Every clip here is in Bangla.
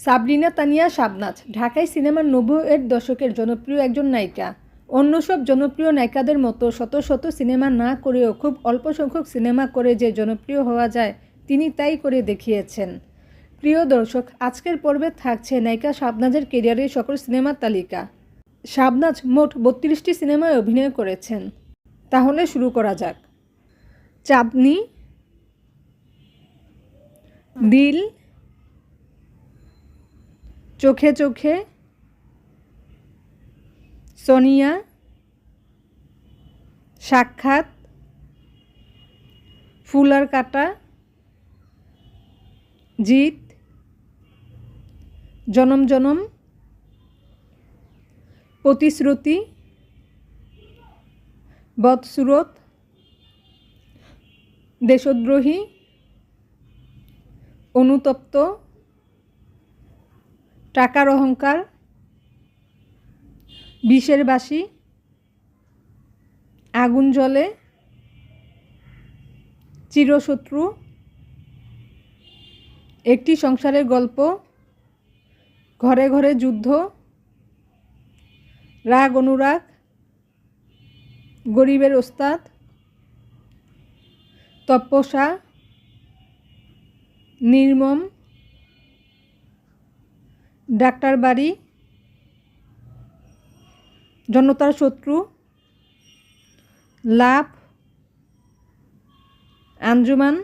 সাবরিনা তানিয়া শাবনাজ ঢাকায় সিনেমার নব্বইয়ের দশকের জনপ্রিয় একজন নায়িকা। অন্য সব জনপ্রিয় নায়িকাদের মতো শত শত সিনেমা না করেও খুব অল্প সংখ্যক সিনেমা করে যে জনপ্রিয় হওয়া যায়, তিনি তাই করে দেখিয়েছেন। প্রিয় দর্শক, আজকের পর্বে থাকছে নায়িকা শাবনাজের কেরিয়ারের সকল সিনেমার তালিকা। শাবনাজ মোট বত্রিশটি সিনেমায় অভিনয় করেছেন। তাহলে শুরু করা যাক। চাঁদনি, দিল চোখে চোখে সোনিয়া সাক্ষাৎ ফুলার কাটা জিত জনম জনম প্রতিশ্রুতি বদসুরত দেশদ্রোহী অনুতপ্ত টাকার অহংকার, বিষের বাসি আগুন জলে চিরশত্রু। একটি সংসারের গল্প, ঘরে ঘরে যুদ্ধ, রাগ, অনুরাগ, গরিবের ওস্তাদ, তপস্যা, নির্মম ডাক্তার বাড়ি জনতার শত্রু লাভ আঞ্জুমান,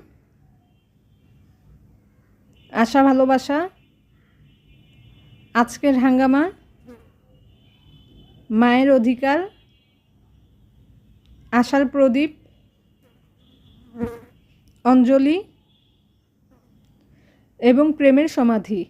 আশা, ভালোবাসা, আজকের হাঙ্গামা, মায়ের অধিকার, আশার প্রদীপ, অঞ্জলি এবং প্রেমের সমাধি।